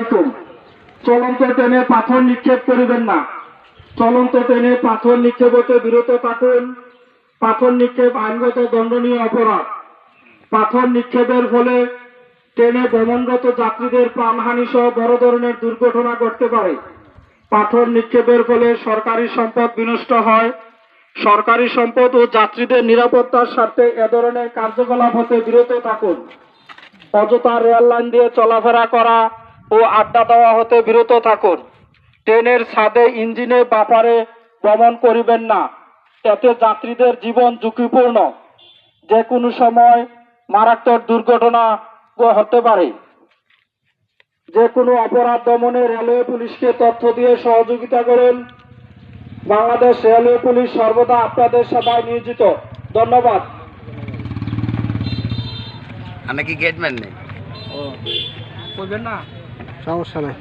আলাইকুম। চলন্ত ট্রেনে পাথর নিক্ষেপ করিবেন না। চলন্ত ট্রেনে পাথর নিক্ষেপ হতে বিরত থাকুন। পাথর নিক্ষেপ আইনগত দণ্ডনীয় অপরাধ। পাথর নিক্ষেপের ফলে ট্রেনে ভ্রমণরত যাত্রীদের প্রাণহানি সহ বড় ধরনের দুর্ঘটনা ঘটতে পারে। পাথর নিক্ষেপের ফলে সরকারি সম্পদ বিনষ্ট হয়। সরকারি সম্পদ ও যাত্রীদের নিরাপত্তার স্বার্থে এ ধরনের কার্যকলাপ হতে বিরত থাকুন। অযথা রেল লাইন দিয়ে চলাফেরা করা ও আড্ডা দেওয়া হতে বিরত থাকুন। ট্রেনের ছাদে ইঞ্জিনে বাপারে ভ্রমণ করিবেন না। এতে যাত্রীদের জীবন ঝুঁকিপূর্ণ। যে কোনো সময় মারাত্মক দুর্ঘটনা হতে পারে। যে কোনো অপরাধ দমনে রেলওয়ে পুলিশকে তথ্য দিয়ে সহযোগিতা করুন। বাংলাদেশ রেলওয়ে পুলিশ সর্বদা আপনাদের সেবায় নিয়োজিত। ধন্যবাদ। আমি কি গেটম্যান নেই বলবেন না? সমস্যা নাই।